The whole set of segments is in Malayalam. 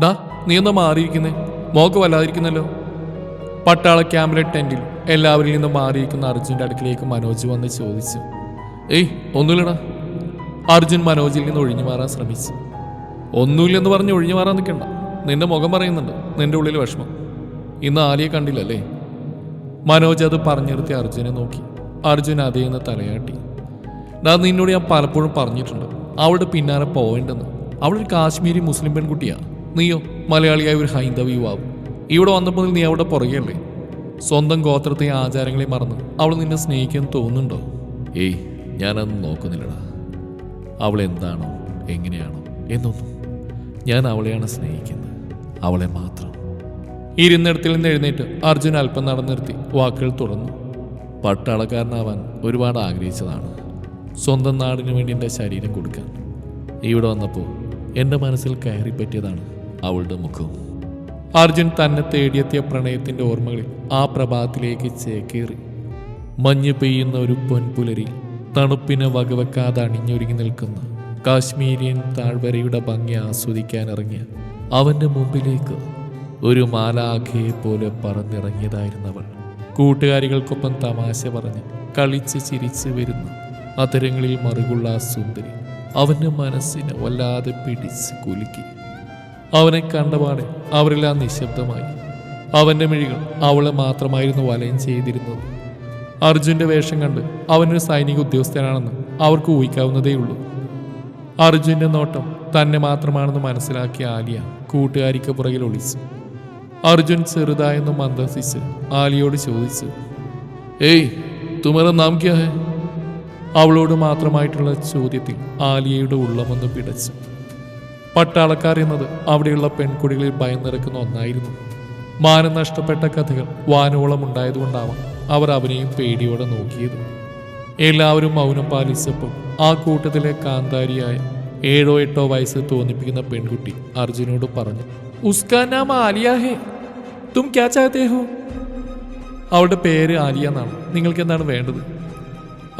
ഡാ നീ എന്താ മാറിയിരിക്കുന്നേ? മോക്ക് വല്ലാതിരിക്കുന്നല്ലോ. പട്ടാള ക്യാമ്പിലെ ടെന്റിൽ എല്ലാവരിൽ നിന്നും മാറിയിരിക്കുന്ന അർജുന്റെ അടുക്കിലേക്ക് മനോജ് വന്ന് ചോദിച്ചു. ഏയ് ഒന്നുമില്ലടാ അർജുൻ മനോജിൽ നിന്ന് ഒഴിഞ്ഞു മാറാൻ ശ്രമിച്ചു. ഒന്നുമില്ലെന്ന് പറഞ്ഞ് ഒഴിഞ്ഞു മാറാൻ നിൽക്കണ്ട. നിന്റെ മുഖം പറയുന്നുണ്ട്. നിന്റെ ഉള്ളിൽ വിഷമം. ഇന്ന് ആലിയെ കണ്ടില്ലല്ലേ? മനോജ് അത് പറഞ്ഞു നിർത്തി അർജുനെ നോക്കി. അർജുൻ അതേ നിന്ന് തലയാട്ടി. ഡാ നിന്നോട് ഞാൻ പലപ്പോഴും പറഞ്ഞിട്ടുണ്ട്. അവളുടെ പിന്നാലെ പോവേണ്ടെന്ന്. അവളൊരു കാശ്മീരി മുസ്ലിം പെൺകുട്ടിയാ. നീയോ മലയാളിയായ ഒരു ഹൈന്ദവ യുവാവ്. ഇവിടെ വന്നപ്പോൾ നീ അവിടെ പുറകെയല്ലേ? സ്വന്തം ഗോത്രത്തെ ആചാരങ്ങളെ മറന്ന് അവൾ നിന്നെ സ്നേഹിക്കാൻ തോന്നുന്നുണ്ടോ? ഏയ് ഞാനത് നോക്കുന്നില്ലടാ. അവൾ എന്താണോ എങ്ങനെയാണോ എന്നൊന്നും. ഞാൻ അവളെയാണ് സ്നേഹിക്കുന്നത്. അവളെ മാത്രം. ഇരുന്നിടത്തിൽ നിന്ന് എഴുന്നേറ്റ് അർജുൻ അല്പം നടന്നു നിർത്തി വാക്കുകൾ തുറന്നു. പട്ടാളക്കാരനാവാൻ ഒരുപാട് ആഗ്രഹിച്ചതാണ്. സ്വന്തം നാടിനു വേണ്ടി എന്റെ ശരീരം കൊടുക്കാൻ. ഇവിടെ വന്നപ്പോൾ എന്റെ മനസ്സിൽ കയറി പറ്റിയതാണ് അവളുടെ മുഖവും. അർജുൻ തന്നെ തേടിയെത്തിയ പ്രണയത്തിന്റെ ഓർമ്മകളിൽ ആ പ്രഭാതത്തിലേക്ക് ചേക്കേറി. മഞ്ഞ് പെയ്യുന്ന ഒരു പൊൻപുലരി തണുപ്പിനെ വകവെക്കാതെ അണിഞ്ഞൊരുങ്ങി നിൽക്കുന്ന കാശ്മീരിയൻ താഴ്വരയുടെ ഭംഗി ആസ്വദിക്കാൻ അവന്റെ മുമ്പിലേക്ക് ഒരു മാലാഖയെ പോലെ പറന്നിറങ്ങിയതായിരുന്നവൾ. കൂട്ടുകാരികൾക്കൊപ്പം തമാശ പറഞ്ഞ് കളിച്ച് ചിരിച്ച് വരുന്ന അതരങ്ങളിൽ മറുകുള്ള ആ സുന്ദരി അവന്റെ മനസ്സിനെ വല്ലാതെ പിടിച്ച് കുലുക്കി. അവനെ കണ്ടപാടെ അവരെല്ലാം നിശബ്ദമായി. അവന്റെ മിഴികൾ അവളെ മാത്രമായിരുന്നു വലയം ചെയ്തിരുന്നത്. അർജുന്റെ വേഷം കണ്ട് അവനൊരു സൈനിക ഉദ്യോഗസ്ഥനാണെന്ന് അവർക്ക് ഊഹിക്കാവുന്നതേയുള്ളൂ അർജുന്റെ നോട്ടം തന്നെ മാത്രമാണെന്ന് മനസ്സിലാക്കിയ ആലിയ കൂട്ടുകാരിക്ക് പുറകിൽ ഒളിച്ചു. അർജുൻ ചെറുതായെന്ന് മന്ദസിച്ച് ആലിയോട് ചോദിച്ചു ഏയ് തുമറ നാം ക്യാ അവളോട് മാത്രമായിട്ടുള്ള ചോദ്യത്തിൽ ആലിയയുടെ ഉള്ളമൊന്ന് പിടച്ചു. പട്ടാളക്കാർ എന്നത് അവിടെയുള്ള പെൺകുടികളിൽ ഭയം നിറക്കുന്ന ഒന്നായിരുന്നു. മാനം നഷ്ടപ്പെട്ട കഥകൾ വാനോളം ഉണ്ടായതുകൊണ്ടാവാം അവർ അവനെയും പേടിയോടെ നോക്കിയത്. എല്ലാവരും മൗനം പാലിച്ചപ്പോൾ ആ കൂട്ടത്തിലെ കാന്താരിയായ ഏഴോ എട്ടോ വയസ്സ് തോന്നിപ്പിക്കുന്ന പെൺകുട്ടി അർജുനോട് പറഞ്ഞു ഉസ്കാ നാം ആലിയ ഹേ. തും ക്യാ ചാത്തേ ഹോ? അവളുടെ പേര് ആലിയ എന്നാണ്. നിങ്ങൾക്ക് എന്താണ് വേണ്ടത്?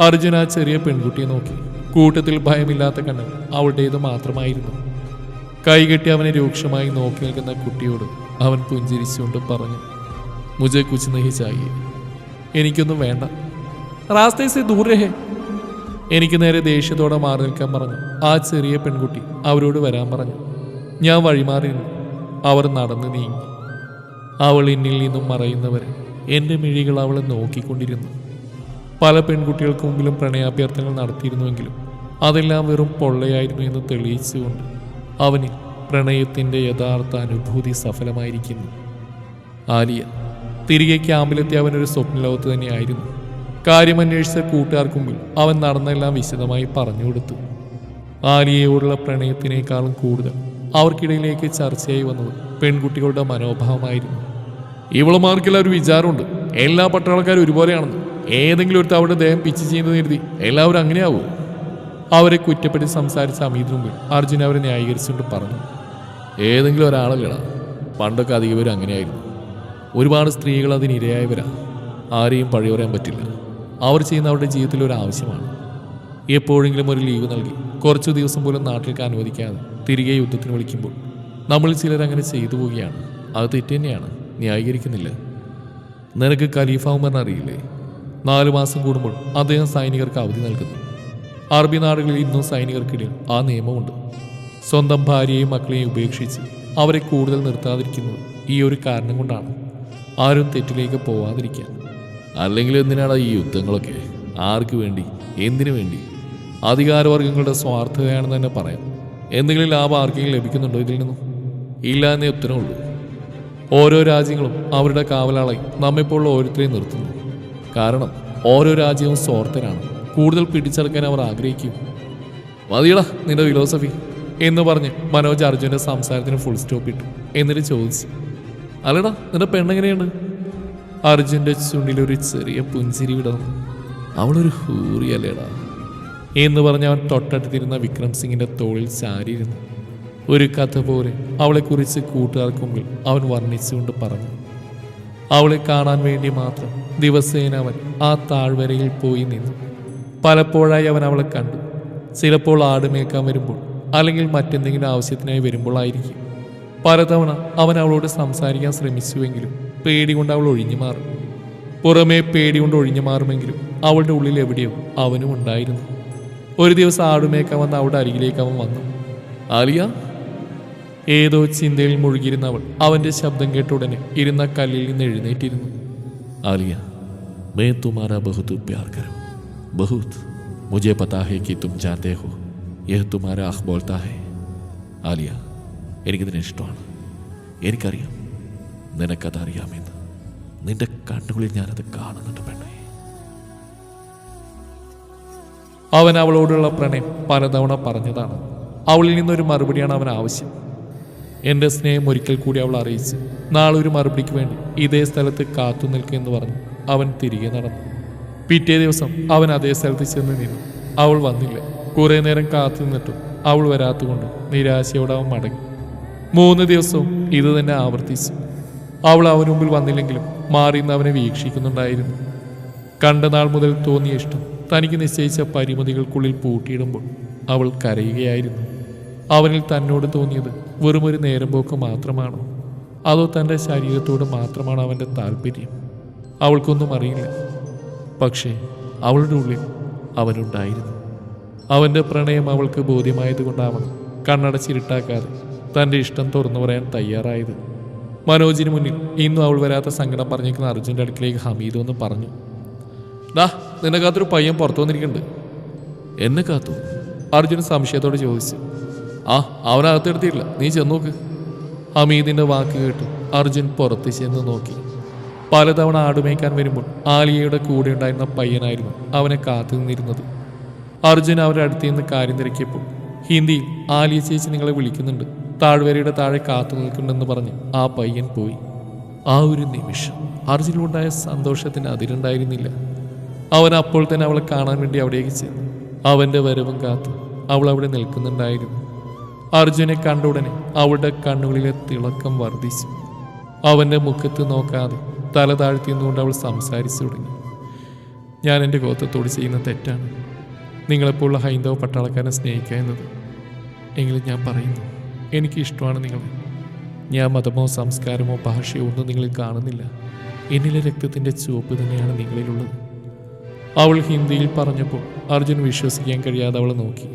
അർജുന ചെറിയ പെൺകുട്ടിയെ നോക്കി. കൂട്ടത്തിൽ ഭയമില്ലാത്ത കണ്ണ് അവളുടേത് മാത്രമായിരുന്നു. കൈകെട്ടി അവനെ രൂക്ഷമായി നോക്കി നിൽക്കുന്ന കുട്ടിയോട് അവൻ പുഞ്ചിരിച്ചുകൊണ്ട് പറഞ്ഞു മുജെ കുച്ച് നഹി എനിക്കൊന്നും വേണ്ട. റാസ്തേ സെ ദൂർ രഹേ. എനിക്ക് നേരെ ദേഷ്യത്തോടെ മാറി നിൽക്കാൻ പറഞ്ഞു ആ ചെറിയ പെൺകുട്ടി അവരോട് വരാൻ പറഞ്ഞു. ഞാൻ വഴിമാറി അവർ നടന്നു നീങ്ങി. അവൾ എന്നിൽ നിന്നും മറയുന്നവരെ എന്റെ മിഴികൾ അവളെ നോക്കിക്കൊണ്ടിരുന്നു. പല പെൺകുട്ടികൾക്ക് മുമ്പിലും പ്രണയാഭ്യർത്ഥനകൾ നടത്തിയിരുന്നുവെങ്കിലും അതെല്ലാം വെറും പൊള്ളയായിരുന്നു എന്ന് തെളിയിച്ചുകൊണ്ട് അവന് പ്രണയത്തിന്റെ യഥാർത്ഥ അനുഭൂതി സഫലമായിരിക്കുന്നു. ആലിയ തിരികെ ക്യാമ്പിലെത്തിയ അവനൊരു സ്വപ്നലോകത്ത് തന്നെയായിരുന്നു. കാര്യമന്വേഷിച്ച കൂട്ടുകാർക്ക് മുമ്പിൽ അവൻ നടന്നെല്ലാം വിശദമായി പറഞ്ഞു കൊടുത്തു. ആലിയയോടുള്ള പ്രണയത്തിനേക്കാളും കൂടുതൽ അവർക്കിടയിലേക്ക് ചർച്ചയായി വന്നത് പെൺകുട്ടികളുടെ മനോഭാവമായിരുന്നു. ഇവളുമാർക്കെല്ലാം ഒരു വിചാരമുണ്ട്. എല്ലാ പട്ടാളക്കാരും ഒരുപോലെയാണെന്ന്. ഏതെങ്കിലും ഒരു അവരുടെ ദേഹം പിച്ച് ചെയ്യുന്നത് കരുതി എല്ലാവരും അങ്ങനെയാവുമോ അവരെ കുറ്റപ്പെടുത്തി സംസാരിച്ച അമീതിന് മുമ്പിൽ അർജുൻ അവരെ ന്യായീകരിച്ചുകൊണ്ട് പറഞ്ഞു. ഏതെങ്കിലും ഒരാളല്ലടാ. പണ്ടൊക്കെ അധികം അങ്ങനെയായിരുന്നു. ഒരുപാട് സ്ത്രീകൾ അതിനിരയായവരാ. ആരെയും പഴി പറയാൻ പറ്റില്ല. അവർ ചെയ്യുന്ന അവരുടെ ജീവിതത്തിൽ ഒരു ആവശ്യമാണ്. എപ്പോഴെങ്കിലും ഒരു ലീവ് നൽകി കുറച്ചു ദിവസം പോലും നാട്ടിലേക്ക് അനുവദിക്കാതെ തിരികെ യുദ്ധത്തിന് വിളിക്കുമ്പോൾ നമ്മൾ ചിലർ അങ്ങനെ ചെയ്തു പോവുകയാണ്. അത് തെറ്റ് തന്നെയാണ്. ന്യായീകരിക്കുന്നില്ല. നിനക്ക് ഖലീഫ ഉമർ അറിയില്ലേ നാലു മാസം കൂടുമ്പോൾ അദ്ദേഹം സൈനികർക്ക് അവധി നൽകുന്നു. അറബി നാടുകളിൽ ഇന്നും സൈനികർക്കിടയിൽ ആ നിയമമുണ്ട്. സ്വന്തം ഭാര്യയെയും മക്കളെയും ഉപേക്ഷിച്ച് അവരെ കൂടുതൽ നിർത്താതിരിക്കുന്നത് ഈ ഒരു കാരണം കൊണ്ടാണ്. ആരും തെറ്റിലേക്ക് പോവാതിരിക്കാൻ. അല്ലെങ്കിൽ എന്തിനാണ് ഈ യുദ്ധങ്ങളൊക്കെ? ആർക്ക് വേണ്ടി? എന്തിനു വേണ്ടി? അധികാരവർഗങ്ങളുടെ സ്വാർത്ഥതയാണെന്ന് തന്നെ പറയാം. എന്തെങ്കിലും ലാഭം ആർക്കെങ്കിലും ലഭിക്കുന്നുണ്ടോ ഇതിൽ നിന്നും? ഇല്ല എന്നേ ഉത്തരവുള്ളൂ ഓരോ രാജ്യങ്ങളും അവരുടെ കാവലാളെ നമ്മെപ്പോലുള്ള ഓരോരുത്തരെയും നിർത്തുന്നു. കാരണം ഓരോ രാജ്യവും സ്വാർത്ഥരാണ്. കൂടുതൽ പിടിച്ചെടുക്കാൻ അവർ ആഗ്രഹിക്കും. മതിയടാ നിന്റെ ഫിലോസഫി എന്ന് പറഞ്ഞ് മനോജ് അർജുന്റെ സംസാരത്തിന് ഫുൾ സ്റ്റോപ്പ് ഇട്ടു. എന്നിട്ട് ചോദിച്ചു അല്ലടാ നിന്റെ പെണ്ണെങ്ങനെയാണ് അർജുന്റെ ചുണ്ടിലൊരു ചെറിയ പുഞ്ചിരി വിടന്നു അവളൊരു ഹൂറിയല്ലേടാ എന്ന് പറഞ്ഞ് അവൻ തൊട്ടടുത്തിരുന്ന വിക്രം സിംഗിന്റെ തോളിൽ ചാരിയിരുന്നു. ഒരു കഥ പോലെ അവളെക്കുറിച്ച് കൂട്ടുകാർക്ക് മുമ്പിൽ അവൻ വർണിച്ചുകൊണ്ട് പറഞ്ഞു. അവളെ കാണാൻ വേണ്ടി മാത്രം ദിവസേന അവൻ ആ താഴ്വരയിൽ പോയി നിന്നു. പലപ്പോഴായി അവൻ അവളെ കണ്ടു. ചിലപ്പോൾ ആടുമേക്കാൻ വരുമ്പോൾ അല്ലെങ്കിൽ മറ്റെന്തെങ്കിലും ആവശ്യത്തിനായി വരുമ്പോഴായിരിക്കും പലതവണ അവൻ അവളോട് സംസാരിക്കാൻ ശ്രമിച്ചുവെങ്കിലും പേടി കൊണ്ട് അവൾ ഒഴിഞ്ഞു മാറും. പുറമേ പേടി കൊണ്ട് ഒഴിഞ്ഞു മാറുമെങ്കിലും അവളുടെ ഉള്ളിൽ എവിടെയോ അവനും ഉണ്ടായിരുന്നു. ഒരു ദിവസം ആടുമേക്കാൻ വന്ന് അവളുടെ അരികിലേക്ക് അവൻ വന്നു. ആലിയ? ഏതോ ചിന്തയിൽ മുഴുകിയിരുന്ന അവൾ അവന്റെ ശബ്ദം കേട്ട ഉടനെ ഇരുന്ന കല്ലിൽ നിന്ന് എഴുന്നേറ്റിരുന്നു. ആലിയ മേ തുമാരാ ബഹുദു പ്യാർക്കരം बहुत मुझे पता है कि तुम जानते हो यह तुम्हारा अख बोलता है ആലിയ എനിക്കിതിനെ ഇഷ്ടമാണ് എനിക്കറിയാം നിനക്കതറിയാമെന്ന് നിന്റെ കണ്ണുകളിൽ ഞാനത് കാണുന്നുണ്ട് പെണ്ണേ അവൻ അവളോടുള്ള പ്രണയം പലതവണ പറഞ്ഞതാണ് അവളിൽ നിന്നൊരു മറുപടിയാണ് അവൻ ആവശ്യം എൻ്റെ സ്നേഹം ഒരിക്കൽ കൂടി അവൾ അറിയിച്ചു നാളെ ഒരു മറുപടിക്ക് വേണ്ടി ഇതേ സ്ഥലത്ത് കാത്തു നിൽക്കുമെന്ന് പറഞ്ഞു അവൻ തിരികെ നടന്നു പിറ്റേ ദിവസം അവൻ അതേ സ്ഥലത്ത് ചെന്ന് നിന്നു. അവൾ വന്നില്ല. കുറേ നേരം കാത്തു നിന്നിട്ടും അവൾ വരാത്തുകൊണ്ട് നിരാശയോടെ അവൻ മടങ്ങി. മൂന്ന് ദിവസവും ഇത് തന്നെ ആവർത്തിച്ചു. അവൾ അവന് മുമ്പിൽ വന്നില്ലെങ്കിലും മാറി നിന്ന് അവനെ വീക്ഷിക്കുന്നുണ്ടായിരുന്നു. കണ്ട നാൾ മുതൽ തോന്നിയ ഇഷ്ടം തനിക്ക് നിശ്ചയിച്ച പരിമിതികൾക്കുള്ളിൽ പൂട്ടിയിടുമ്പോൾ അവൾ കരയുകയായിരുന്നു. അവനിൽ തന്നോട് തോന്നിയത് വെറുമൊരു നേരം പോക്ക് മാത്രമാണോ? അതോ തന്റെ ശരീരത്തോട് മാത്രമാണോ അവന്റെ താല്പര്യം അവൾക്കൊന്നും അറിയില്ല. പക്ഷേ അവളുടെ ഉള്ളിൽ അവനുണ്ടായിരുന്നു. അവന്റെ പ്രണയം അവൾക്ക് ബോധ്യമായതുകൊണ്ടാവണം കണ്ണടച്ചിരുട്ടാക്കാതെ തന്റെ ഇഷ്ടം തുറന്നു പറയാൻ തയ്യാറായത്. മനോജിന് മുന്നിൽ ഇന്നും അവൾ വരാത്ത സങ്കടം പറഞ്ഞിരിക്കുന്ന അർജുന്റെ അടുക്കിലേക്ക് ഹമീദ് ഒന്ന് പറഞ്ഞു ഡാ നിന്നെ കാത്തൊരു പയ്യൻ പുറത്തു വന്നിരിക്കുന്നുണ്ട്. എന്നെ കാത്തു? അർജുൻ സംശയത്തോടെ ചോദിച്ചു. ആ അവനകത്തെടുത്തിട്ടില്ല നീ ചെന്നോക്ക് ഹമീദിന്റെ വാക്ക് കേട്ട് അർജുൻ പുറത്ത് ചെന്ന് നോക്കി. പലതവണ ആടുമേക്കാൻ വരുമ്പോൾ ആലിയയുടെ കൂടെ ഉണ്ടായിരുന്ന പയ്യനായിരുന്നു അവനെ കാത്തു നിന്നിരുന്നത്. അർജുൻ അവരുടെ അടുത്ത് നിന്ന് കാര്യം തിരക്കിയപ്പോൾ ഹിന്ദിയിൽ ആലിയ ചേച്ചി നിങ്ങളെ വിളിക്കുന്നുണ്ട്. താഴ്വരയുടെ താഴെ കാത്തു നിൽക്കുന്നുണ്ടെന്ന് പറഞ്ഞ് ആ പയ്യൻ പോയി. ആ ഒരു നിമിഷം അർജുനുണ്ടായ സന്തോഷത്തിന് അതിരുണ്ടായിരുന്നില്ല. അവൻ അപ്പോൾ തന്നെ അവളെ കാണാൻ വേണ്ടി അവിടേക്ക് ചെന്നു. അവന്റെ വരവും കാത്ത് അവൾ അവിടെ നിൽക്കുന്നുണ്ടായിരുന്നു. അർജുനെ കണ്ട ഉടനെ അവളുടെ കണ്ണുകളിലെ തിളക്കം വർദ്ധിച്ചു. അവന്റെ മുഖത്ത് നോക്കാതെ തല താഴ്ത്തി നിന്നുകൊണ്ട് അവൾ സംസാരിച്ചു തുടങ്ങി. ഞാൻ എന്റെ ഗോത്രത്തോട് ചെയ്യുന്ന തെറ്റാണ്. നിങ്ങളെപ്പോലുള്ള ഹൈന്ദവ പട്ടാളക്കാരനെ സ്നേഹിക്കുക എന്നത്. എങ്കിലും ഞാൻ പറയുന്നു എനിക്ക് ഇഷ്ടമാണ് നിങ്ങളെ. ഞാൻ മതമോ സംസ്കാരമോ ഭാഷയോ ഒന്നും നിങ്ങളിൽ കാണുന്നില്ല. എന്നിലെ രക്തത്തിന്റെ ചുവപ്പ് തന്നെയാണ് നിങ്ങളിലുള്ളത്. അവൾ ഹിന്ദിയിൽ പറഞ്ഞപ്പോൾ അർജുൻ വിശ്വസിക്കാൻ കഴിയാതെ അവളെ നോക്കി.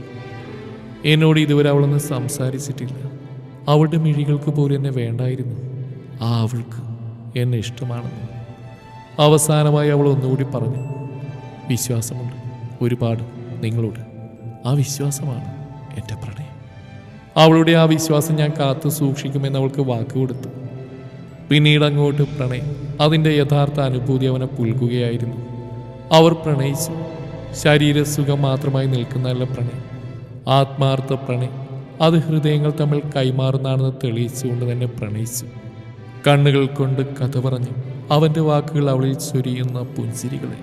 എന്നോട് ഇതുവരെ അവളൊന്നും സംസാരിച്ചിട്ടില്ല. അവളുടെ മിഴികൾക്ക് പോലും എന്നെ വേണ്ടായിരുന്നു. ആ അവൾക്ക് എന്നെ ഇഷ്ടമാണെന്ന്. അവസാനമായി അവൾ ഒന്നുകൂടി പറഞ്ഞു വിശ്വാസമുണ്ട്. ഒരുപാട് നിങ്ങളോട് ആ വിശ്വാസമാണ് എന്റെ പ്രണയം. അവളുടെ ആ വിശ്വാസം ഞാൻ കാത്തു സൂക്ഷിക്കുമെന്ന് അവൾക്ക് വാക്ക് കൊടുത്തു. പിന്നീട് അങ്ങോട്ട് പ്രണയം അതിന്റെ യഥാർത്ഥ അനുഭൂതി അവനെ പുൽകുകയായിരുന്നു. അവർ പ്രണയിച്ചു. ശരീരസുഖം മാത്രമായി നിൽക്കുന്നതല്ല പ്രണയം. ആത്മാർത്ഥ പ്രണയം. അത് ഹൃദയങ്ങൾ തമ്മിൽ കൈമാറുന്നതാണെന്ന് തെളിയിച്ചുകൊണ്ട് തന്നെ പ്രണയിച്ചു. കണ്ണുകൾ കൊണ്ട് കഥ പറഞ്ഞു. അവന്റെ വാക്കുകൾ അവളിൽ ചൊരിയുന്ന പുഞ്ചിരികളെ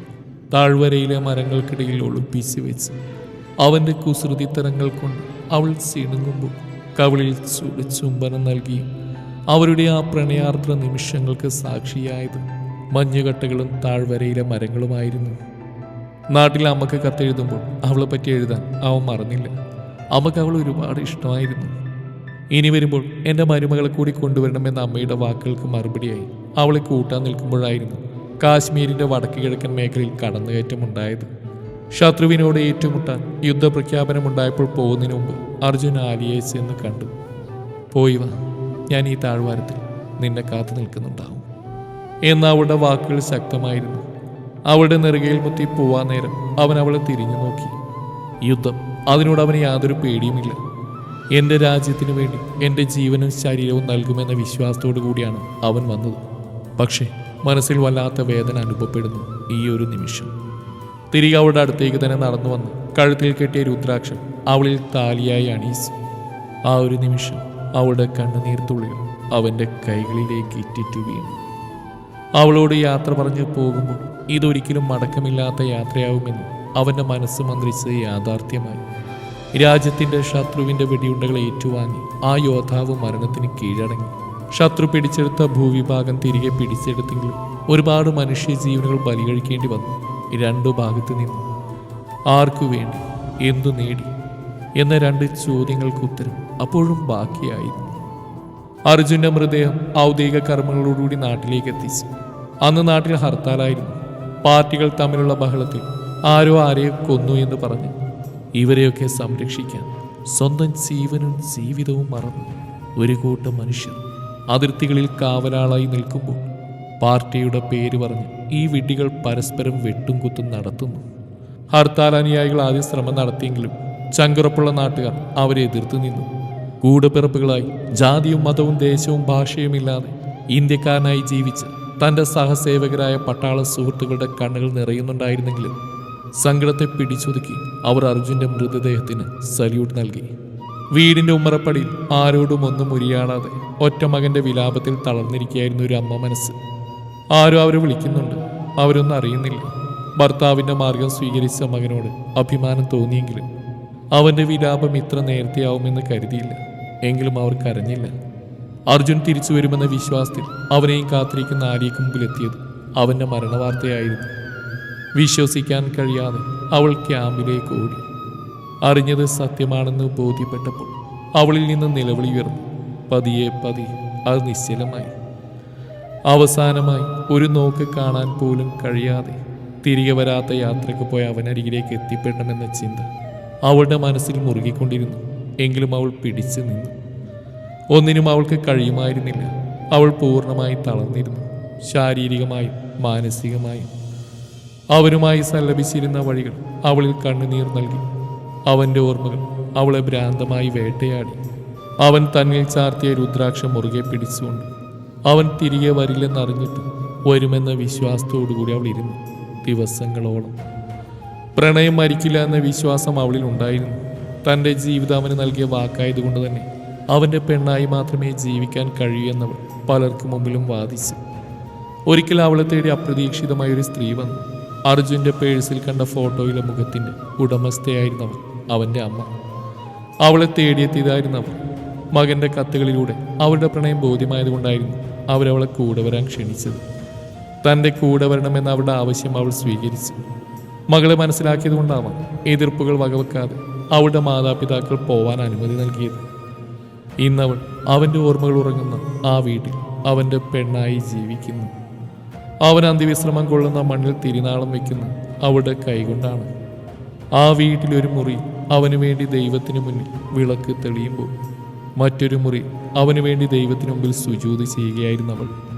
താഴ്വരയിലെ മരങ്ങൾക്കിടയിൽ ഒളിപ്പിച്ച് വെച്ച് അവന്റെ കുസൃതിത്തരങ്ങൾ കൊണ്ട് അവൾ ചിണുങ്ങുമ്പോൾ കവിളിൽ ചൂട് ചുംബനം നൽകിയും അവരുടെ ആ പ്രണയാർദ്ര നിമിഷങ്ങൾക്ക് സാക്ഷിയായത് മഞ്ഞുകട്ടകളും താഴ്വരയിലെ മരങ്ങളുമായിരുന്നു. നാട്ടിൽ അമ്മയ്ക്ക് കത്തെഴുതുമ്പോൾ അവളെ പറ്റി എഴുതാൻ അവൻ മറന്നില്ല. അമ്മയ്ക്ക് അവൾ ഒരുപാട് ഇഷ്ടമായിരുന്നു. ഇനി വരുമ്പോൾ എന്റെ മരുമകളെ കൂടി കൊണ്ടുവരണമെന്ന അമ്മയുടെ വാക്കുകൾക്ക് മറുപടിയായി അവളെ കൂട്ടാൻ നിൽക്കുമ്പോഴായിരുന്നു കാശ്മീരിന്റെ വടക്ക് കിഴക്കൻ മേഖലയിൽ കടന്നുകയറ്റമുണ്ടായത് ശത്രുവിനോട് ഏറ്റുമുട്ടാൻ യുദ്ധപ്രഖ്യാപനമുണ്ടായപ്പോൾ പോകുന്നതിന് മുമ്പ് അർജുൻ ആലിയെ ചെന്ന് കണ്ടു. പോയി വാ ഞാൻ ഈ താഴ്വാരത്തിൽ നിന്നെ കാത്തു നിൽക്കുന്നുണ്ടാവും എന്ന അവളുടെ വാക്കുകൾ ശക്തമായിരുന്നു. അവളുടെ നെറുകയിൽ മുത്തി പോവാൻ നേരം അവൻ അവളെ തിരിഞ്ഞു നോക്കി. യുദ്ധം അതിനോട് അവന് യാതൊരു പേടിയുമില്ല. എന്റെ രാജ്യത്തിനു വേണ്ടി എന്റെ ജീവനും ശരീരവും നൽകുമെന്ന വിശ്വാസത്തോടു കൂടിയാണ് അവൻ വന്നത്. പക്ഷേ മനസ്സിൽ വല്ലാത്ത വേദന അനുഭവപ്പെടുന്നു ഈ ഒരു നിമിഷം. തിരികെ അവളുടെ അടുത്തേക്ക് തന്നെ നടന്നു വന്ന് കഴുത്തിൽ കെട്ടിയ രുദ്രാക്ഷം അവളിൽ താലിയായി അണിയിച്ചു. ആ ഒരു നിമിഷം അവളുടെ കണ്ണുനീർത്തുള്ളിൽ അവന്റെ കൈകളിലേക്ക് ഇറ്റിറ്റു വീണു. അവളോട് യാത്ര പറഞ്ഞ് പോകുമ്പോൾ ഇതൊരിക്കലും മടക്കമില്ലാത്ത യാത്രയാവുമെന്ന് അവന്റെ മനസ്സ് മന്ത്രിച്ച് യാഥാർത്ഥ്യമായി. രാജ്യത്തിന്റെ ശത്രുവിന്റെ വെടിയുണ്ടകൾ ഏറ്റുവാങ്ങി. ആ യോദ്ധാവ് മരണത്തിന് കീഴടങ്ങി. ശത്രു പിടിച്ചെടുത്ത ഭൂവിഭാഗം തിരികെ പിടിച്ചെടുത്തെങ്കിലും ഒരുപാട് മനുഷ്യ മനുഷ്യജീവനുകൾ ബലികഴിക്കേണ്ടി വന്നു. രണ്ടു ഭാഗത്തു നിന്നും ആർക്കു വേണ്ടി എന്തു നേടി എന്ന രണ്ട് ചോദ്യങ്ങൾക്ക് ഉത്തരം അപ്പോഴും ബാക്കിയായി അർജുന്റെ മൃതദേഹം ഔദ്യോഗിക കർമ്മങ്ങളോടുകൂടി നാട്ടിലേക്ക് എത്തിച്ചു. അന്ന് നാട്ടിൽ ഹർത്താലായിരുന്നു. പാർട്ടികൾ തമ്മിലുള്ള ബഹളത്തിൽ ആരോ ആരെയും കൊന്നു എന്ന് പറഞ്ഞ്. ഇവരെയൊക്കെ സംരക്ഷിക്കാൻ സ്വന്തം ജീവനും ജീവിതവും മറന്നു. ഒരു കൂട്ടം മനുഷ്യർ അതിർത്തികളിൽ കാവലാളായി നിൽക്കുമ്പോൾ പാർട്ടിയുടെ പേര് പറഞ്ഞ് ഈ വിഡ്ഢികൾ പരസ്പരം വെട്ടും കുത്തും നടത്തുന്നു. ഹർത്താൽ അനുയായികൾ ആദ്യം ശ്രമം നടത്തിയെങ്കിലും ചങ്കുറപ്പുള്ള നാട്ടുകാർ അവരെ എതിർത്തു നിന്നു. കൂടപ്പിറപ്പുകളായി ജാതിയും മതവും ദേശവും ഭാഷയുമില്ലാതെ ഇന്ത്യക്കാരനായി ജീവിച്ച് തന്റെ സഹസേവകരായ പട്ടാള സുഹൃത്തുക്കളുടെ കണ്ണുകൾ നിറയുന്നുണ്ടായിരുന്നെങ്കിലും സങ്കടത്തെ പിടിച്ചൊതുക്കി അവർ അർജുന്റെ മൃതദേഹത്തിന് സല്യൂട്ട് നൽകി. വീടിന്റെ ഉമ്മറപ്പടിയിൽ ആരോടും ഒന്നും ഉരിയാടാതെ ഒറ്റ മകന്റെ വിലാപത്തിൽ തളർന്നിരിക്കുകയായിരുന്നു ഒരു അമ്മ മനസ്സ്. ആരോ അവരെ വിളിക്കുന്നുണ്ട്. അവരൊന്നും അറിയുന്നില്ല. ഭർത്താവിന്റെ മാർഗം സ്വീകരിച്ച മകനോട് അഭിമാനം തോന്നിയെങ്കിലും അവന്റെ വിലാപം ഇത്ര നേരത്തെയാവുമെന്ന് കരുതിയില്ല. എങ്കിലും അവർ കരഞ്ഞില്ല. അർജുൻ തിരിച്ചു വരുമെന്ന വിശ്വാസത്തിൽ അവനെയും കാത്തിരിക്കുന്ന ആര്യക്ക് മുമ്പിലെത്തിയത് അവന്റെ മരണവാർത്തയായിരുന്നു. വിശ്വസിക്കാൻ കഴിയാതെ അവൾ ക്യാമ്പിലേക്ക് ഓടി. അറിഞ്ഞത് സത്യമാണെന്ന് ബോധ്യപ്പെട്ടപ്പോൾ അവളിൽ നിന്ന് നിലവിളി ഉയർന്നു. പതിയെ പതിയെ അത് നിശ്ചലമായി. അവസാനമായി ഒരു നോക്ക് കാണാൻ പോലും കഴിയാതെ തിരികെ വരാത്ത യാത്രയ്ക്ക് പോയ അവനരികിലേക്ക് എത്തിപ്പെടണമെന്ന ചിന്ത അവളുടെ മനസ്സിൽ മുറുകിക്കൊണ്ടിരുന്നു. എങ്കിലും അവൾ പിടിച്ചു നിന്നു. ഒന്നിനും അവൾക്ക് കഴിയുമായിരുന്നില്ല. അവൾ പൂർണമായി തളർന്നിരുന്നു. ശാരീരികമായും മാനസികമായും അവരുമായി സല്ലപിച്ചിരുന്ന വഴികൾ അവളിൽ കണ്ണുനീർ നൽകി. അവന്റെ ഓർമ്മകൾ അവളെ ഭ്രാന്തമായി വേട്ടയാടി. അവൻ തന്നിൽ ചാർത്തിയ രുദ്രാക്ഷം മുറുകെ പിടിച്ചുകൊണ്ട് അവൻ തിരികെ വരില്ലെന്നറിഞ്ഞിട്ട് വരുമെന്ന വിശ്വാസത്തോടുകൂടി അവൾ ഇരുന്നു ദിവസങ്ങളോളം. പ്രണയം മരിക്കില്ല എന്ന വിശ്വാസം അവളിൽ ഉണ്ടായിരുന്നു. തന്റെ ജീവിതം അവന് നൽകിയ വാക്കായതുകൊണ്ട് തന്നെ അവന്റെ പെണ്ണായി മാത്രമേ ജീവിക്കാൻ കഴിയൂ എന്നവൾ പലർക്കു മുമ്പിലും വാദിച്ചു. ഒരിക്കൽ അവളെ തേടി അപ്രതീക്ഷിതമായ ഒരു സ്ത്രീ വന്നു. അർജുന്റെ പേഴ്സിൽ കണ്ട ഫോട്ടോയിലെ മുഖത്തിന്റെ ഉടമസ്ഥയായിരുന്നവർ അവന്റെ അമ്മ. അവളെ തേടിയെത്തിയതായിരുന്നവർ മകന്റെ കത്തുകളിലൂടെ അവരുടെ പ്രണയം ബോധ്യമായതുകൊണ്ടായിരുന്നു അവരവളെ കൂടെ വരാൻ ക്ഷണിച്ചത്. തന്റെ കൂടെ വരണമെന്ന അവളുടെ ആവശ്യം അവൾ സ്വീകരിച്ചു. മകളെ മനസ്സിലാക്കിയതുകൊണ്ടാവാം എതിർപ്പുകൾ വകവെക്കാതെ അവളുടെ മാതാപിതാക്കൾ പോവാൻ അനുമതി നൽകിയത്. ഇന്നവൾ അവന്റെ ഓർമ്മകൾ ഉറങ്ങുന്ന ആ വീട്ടിൽ അവന്റെ പെണ്ണായി ജീവിക്കുന്നു. അവൻ അന്ത്യവിശ്രമം കൊള്ളുന്ന മണ്ണിൽ തിരിനാളം വെക്കുന്നു അവിടെ കൈകൊണ്ടാണ്. ആ വീട്ടിലൊരു മുറി അവനു വേണ്ടി ദൈവത്തിനു മുന്നിൽ വിളക്ക് തെളിയുമ്പോൾ മറ്റൊരു മുറി അവനു വേണ്ടി ദൈവത്തിനു മുമ്പിൽ സുജൂതി ചെയ്യുകയായിരുന്നു അവൾ